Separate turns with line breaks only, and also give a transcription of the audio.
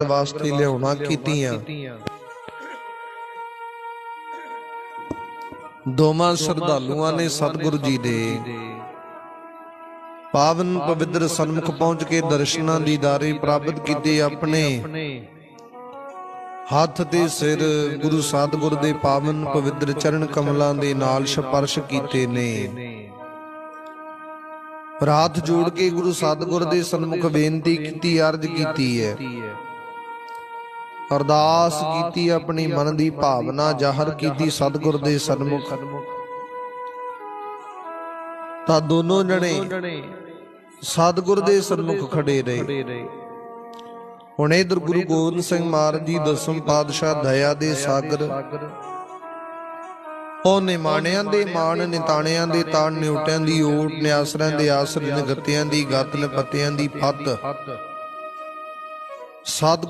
ਵਾਸਤੇ ਲਿਆਉਣਾ ਕੀਤੀਆਂ। ਦੋਵਾਂ ਸ਼ਰਧਾਲੂਆਂ ਨੇ ਸਤਿਗੁਰੂ ਜੀ ਦੇ ਪਾਵਨ ਪਵਿੱਤਰ ਸਨਮੁਖ ਪਹੁੰਚ ਕੇ ਦਰਸ਼ਨਾਂ ਦੀ ਦਾਰੇ ਪ੍ਰਾਪਤ ਕੀਤੇ ਆਪਣੇ। ਹੱਥ ਤੇ ਸਿਰ ਗੁਰੂ ਸਤਿਗੁਰ ਦੇ ਪਾਵਨ ਪਵਿੱਤਰ ਚਰਨ ਕਮਲਾਂ ਦੇ ਨਾਲ ਸਪਰਸ਼ ਕੀਤੇ ਨੇ। ਰਾਤ ਜੋੜ ਕੇ ਗੁਰੂ ਸਤਿਗੁਰ ਦੇ ਸਨਮੁਖ ਬੇਨਤੀ ਕੀਤੀ ਅਰਜ ਕੀਤੀ ਹੈ। ਅਰਦਾਸ ਕੀਤੀ ਆਪਣੀ ਮਨ ਦੀ ਭਾਵਨਾ ਜ਼ਾਹਰ ਕੀਤੀ ਸਤਿਗੁਰ ਦੇ ਸਨਮੁਖ। ਤਾਂ ਦੋਨੋਂ ਜਣੇ ਸਤਿਗੁਰ ਦੇ ਸਨਮੁਖ ਖੜੇ ਰਹੇ। ਹੁਣ ਇਧਰ ਗੁਰੂ ਗੋਬਿੰਦ ਸਿੰਘ ਮਹਾਰਾਜ ਜੀ ਦਸਮ ਪਾਤਸ਼ਾਹ ਦਇਆ ਦੇ ਸਾਗਰ। ਉਹ ਨਿਮਾਣਿਆਂ ਦੇ ਮਾਣ ਨਿਤਾਣਿਆਂ ਦੇ ਤਾਣ ਨਿਉਟਿਆਂ ਦੀ ਓਟ ਨਿਆਸਰਿਆਂ ਦੇ ਆਸਰ ਨਿਗਤਿਆਂ ਦੀ ਗੱਤ ਨਪਤਿਆਂ ਦੀ ਫੱਤ ਸਤ